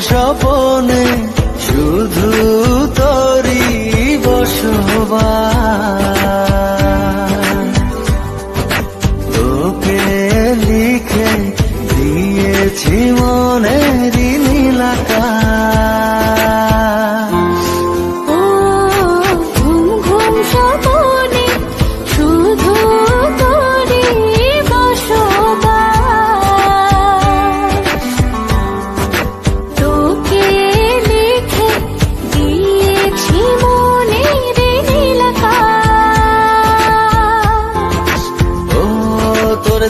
স্বপনে শুধু তোরই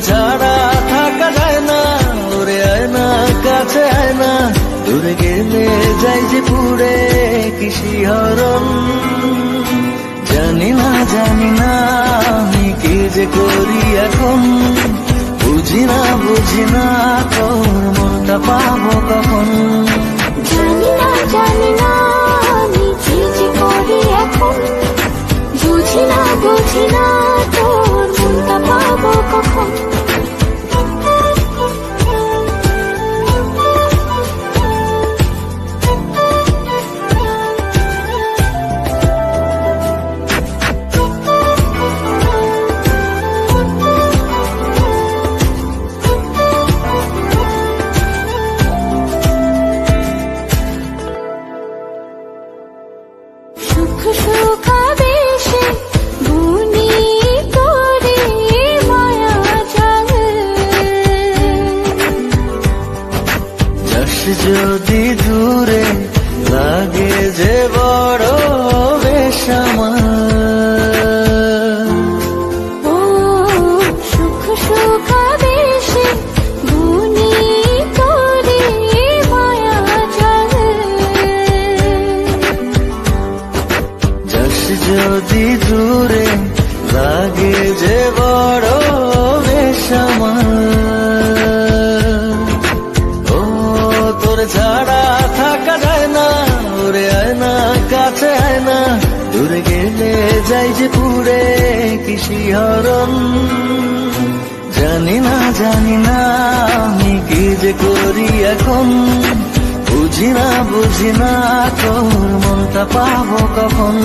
ছাড়া থাকা যায় না, ওরে আয় না, কাছে আয় না। দূরে গেলে যাই যে পুরে কিসি হরণ। জানি না জানি না আমি কি যে করি এখন। বুঝি না বুঝি না যদি দূরে লাগে যে বড় বেশামার ও সুখ মায়া যদি দূরে লাগে যে বড় বেশামার আয় না। দূরে গেলে যাই যে পুরে কিসি হরণ। জানি না জানি না আমি কি যে করি এখন। বুঝি না বুঝি না তোর মনটা পাবো কখন।